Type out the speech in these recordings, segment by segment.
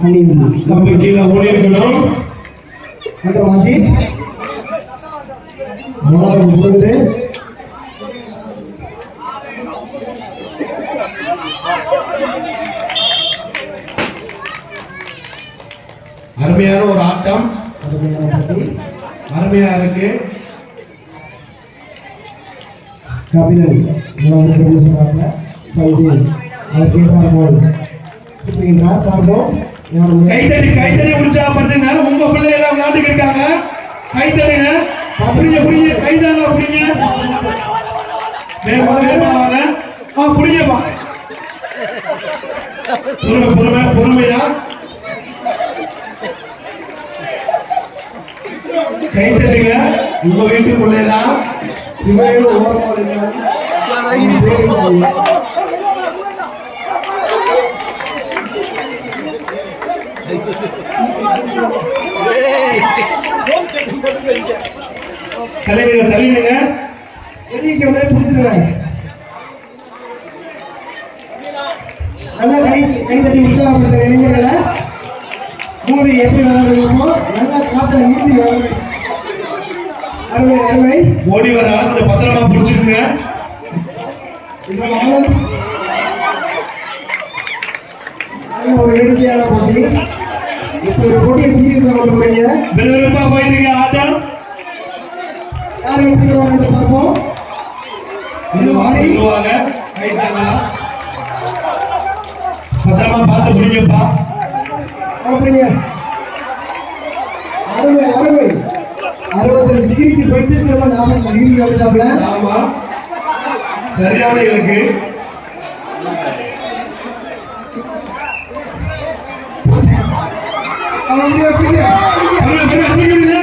நம்ம கீழே ஓடி இருக்கணும் மற்றும் அஜித் மூணாவது போகுது அருமையான ஒரு ஆட்டம். அருமையான அருமையா இருக்கு. கபிலன் மூணாவது பதிவு சொல்றாங்க அதற்கேற்றார் போல் பார்ப்போம் கைத்தறி கைத்தறி கைத்தடி கைத்தடி உங்க பிள்ளை எல்லாம் விளையாண்டுக்கு இருக்காங்க. கைத்தறிங்க புரிஞ்ச புரிஞ்ச கைதாங்க புரிஞ்ச வேகமா ஆ புரிஞ்சப்பா பொறுமை பொறுமை பொறுமையா? கைத்தட்டுங்க உங்க வீட்டுக்குள்ளேதான் சிவனேடு ஓரமாக தலைவங்க தள்ளிடுங்க. வெளியே வந்து பிடிச்சிருக்காங்க நல்லா கை கை தட்டி உற்சாகப்படுத்துற இளைஞர்களை. மூவி எப்படி விளாடுறோமோ நல்லா காத்துல நீந்தி விளாடுறது அருமை அருமை. ஓடி வர ஆளை கொஞ்சம் பத்திரமா பிடிச்சிருங்க. இதில் ஆனந்த் நல்ல ஒரு வேடிக்கையான போட்டி. இப்படி ஒரு போட்டியை சீரியஸாக கொண்டு போறீங்க. விறுவிறுப்பா போயிட்டு ஆட்டம் யார் வெற்றி என்று பார்ப்போம். சொல்லுவாங்க கை தாங்கலாம் பத்திரமா பார்த்து முடிஞ்சப்பா அப்படிங்க அருமை அருமை அறுபத்தஞ்சு டிகிரிக்கு போயிட்டு திரும்ப நாற்பத்தஞ்சு டிகிரிக்கு வந்துட்டாப்ல ஆமா. சரியான இலக்கு. அவன் அப்படியே அப்படியே அருமை, அருமை, அருமைங்க.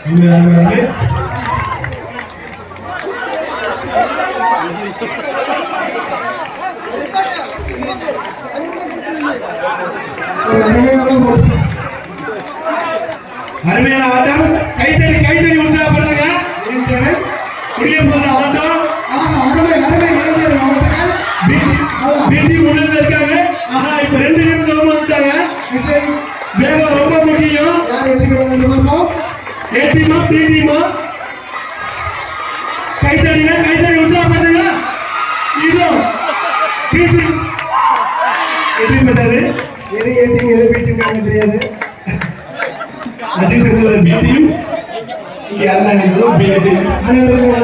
அருமை, அருமை, அருமை. ஒரு அருமையான போட்டி அருமையான வேகம் ரொம்ப முக்கியம். யார் பெறுவார் என்று பார்ப்போம் ஏ டீமா பி டீமா கைத்தடிங்க கைத்தடி உற்சாகப்படுத்துங்க. இதோ பி டீம் எப்படி பெற்றது எது ஏ டீம் எது பி டீம் எனக்கு தெரியாது. அஜித் இருந்தது பி டீம் இங்க யாருன்னா பி டீம் அனைவருக்கும்